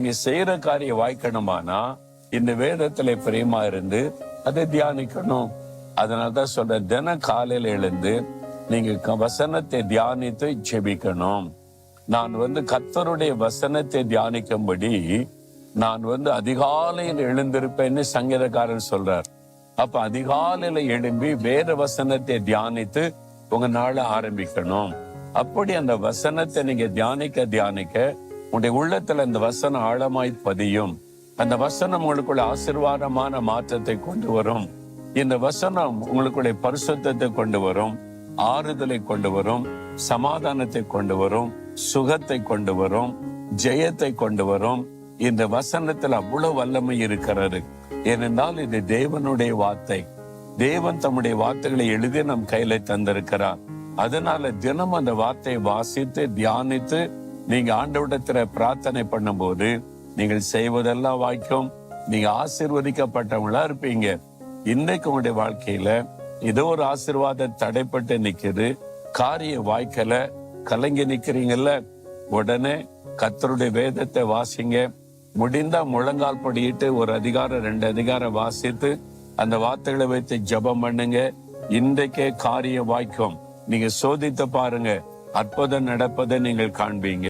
நீங்க செய்யற காரியம் வாய்க்கணுமானா இந்த வேதத்துல பிரியமா இருந்து அதை தியானிக்கணும். அதனாலதான் சொல்ற தின காலையில எழுந்து நீங்க வசனத்தை தியானித்து ஜெபிக்கணும். நான் வந்து கத்தருடைய வசனத்தை தியானிக்கும்படி நான் வந்து அதிகாலையில் எழுந்திருப்பேன்னு சங்கீதக்காரன் சொல்றார். அப்ப அதிகாலையில எழும்பி வேற வசனத்தை தியானித்து உங்க நாளை ஆரம்பிக்கணும். அப்படி அந்த வசனத்தை நீங்க தியானிக்க தியானிக்க உங்களுடைய உள்ளத்துல இந்த வசனம் ஆழமாய் பதியும். அந்த வசனம் உங்களுக்குள்ள ஆசிர்வாதமான மாற்றத்தை கொண்டு வரும். இந்த வசனம் உங்களுக்குள்ள பரிசுத்தத்தை கொண்டு வரும். ஆறுதலை கொண்டு வரும். சமாதானத்தை கொண்டு வரும். சுகத்தை கொண்டு வரும். ஜெயத்தை கொண்டு வரும். இந்த வசனத்துல அவ்வளவு வல்லமை இருக்கிறது. ஏனென்றால் இது தேவனுடைய வார்த்தை. தேவன் தம்முடைய வார்த்தைகளை எழுதி நம் கையில தந்திருக்கிறார். அதனால தினம் அந்த வார்த்தையை வாசித்து தியானித்து நீங்க ஆண்டவிடத்துல பிரார்த்தனை பண்ணும்போது நீங்கள் செய்வதெல்லாம் வாய்க்கும். நீங்க ஆசிர்வதிக்கப்பட்டவங்களா இருப்பீங்க. இன்னைக்கு உங்களுடைய வாழ்க்கையில ஏதோ ஒரு ஆசிர்வாத தடைப்பட்டு நிக்குது. காரிய வாய்க்கல கலங்கி நிக்கிறீங்கல்ல. உடனே கத்தருடைய வேதத்தை வாசிங்க. முடிந்தா முழங்கால் படியிட்டு ஒரு அதிகாரம் ரெண்டு அதிகாரம் வாசித்து அந்த வார்த்தைகளை வைத்து ஜெபம் பண்ணுங்க. இன்றைக்கே காரிய வாய்க்கும். நீங்க சோதித்து பாருங்க. அற்புதம் நடப்பதை நீங்கள் காண்பீங்க.